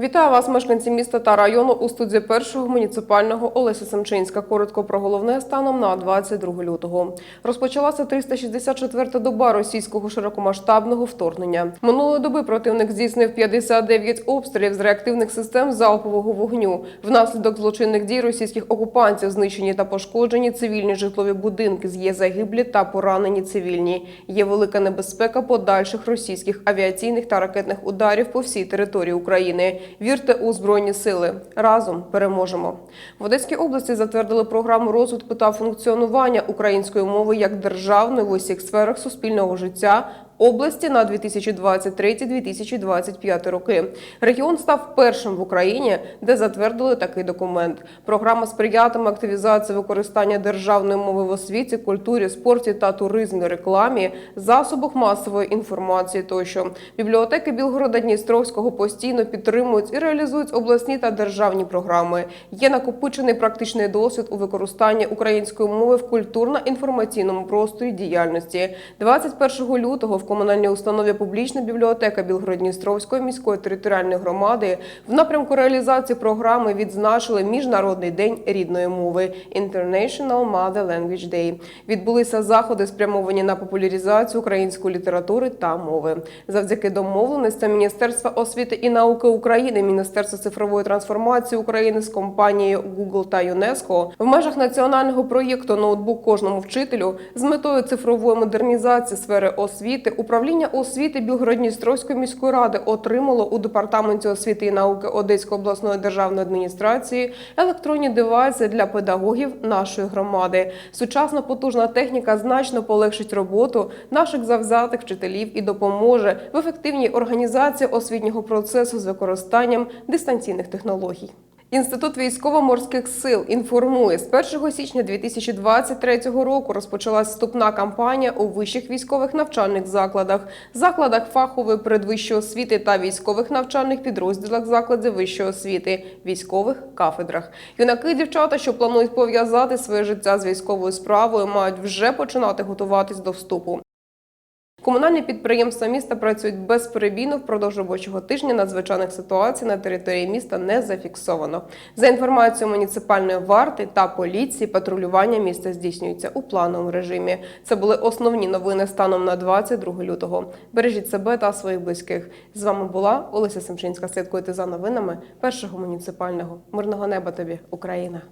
Вітаю вас, мешканці міста та району у студії першого муніципального Олеся Семчинська. Коротко про головне станом на 22 лютого. Розпочалася 364-та доба російського широкомасштабного вторгнення. Минулої доби противник здійснив 59 обстрілів з реактивних систем залпового вогню. Внаслідок злочинних дій російських окупантів знищені та пошкоджені цивільні житлові будинки. Є загиблі та поранені цивільні. Є велика небезпека подальших російських авіаційних та ракетних ударів по всій території України. Вірте у збройні сили. Разом переможемо. В Одеській області затвердили програму розвитку та функціонування української мови як державної в усіх сферах суспільного життя. Області на 2023-2025 роки регіон став першим в Україні, де затвердили такий документ. Програма сприятиме активізації використання державної мови в освіті, культурі, спорті та туризмі, рекламі, засобах масової інформації. Тощо бібліотеки Білгорода Дністровського постійно підтримують і реалізують обласні та державні програми. Є накопичений практичний досвід у використанні української мови в культурно-інформаційному просторі діяльності. 21 лютого в комунальній установі публічна бібліотека Білгород-Дністровської міської територіальної громади в напрямку реалізації програми відзначили Міжнародний день рідної мови International Mother Language Day. Відбулися заходи, спрямовані на популяризацію української літератури та мови. Завдяки домовленостям Міністерства освіти і науки України, Міністерства цифрової трансформації України з компанією Google та ЮНЕСКО в межах національного проєкту Ноутбук кожному вчителю з метою цифрової модернізації сфери освіти управління освіти Білгород-Дністровської міської ради отримало у департаменті освіти і науки Одеської обласної державної адміністрації електронні девайси для педагогів нашої громади. Сучасна потужна техніка значно полегшить роботу наших завзятих вчителів і допоможе в ефективній організації освітнього процесу з використанням дистанційних технологій. Інститут військово-морських сил інформує, з 1 січня 2023 року розпочалась вступна кампанія у вищих військових навчальних закладах, закладах фахової передвищої освіти та військових навчальних підрозділах закладів вищої освіти, військових кафедрах. Юнаки дівчата, що планують пов'язати своє життя з військовою справою, мають вже починати готуватись до вступу. Комунальні підприємства міста працюють безперебійно впродовж робочого тижня. Надзвичайних ситуацій на території міста не зафіксовано. За інформацією муніципальної варти та поліції, патрулювання міста здійснюється у плановому режимі. Це були основні новини станом на 22 лютого. Бережіть себе та своїх близьких. З вами була Олеся Семчинська. Слідкуйте за новинами першого муніципального. Мирного неба тобі, Україна!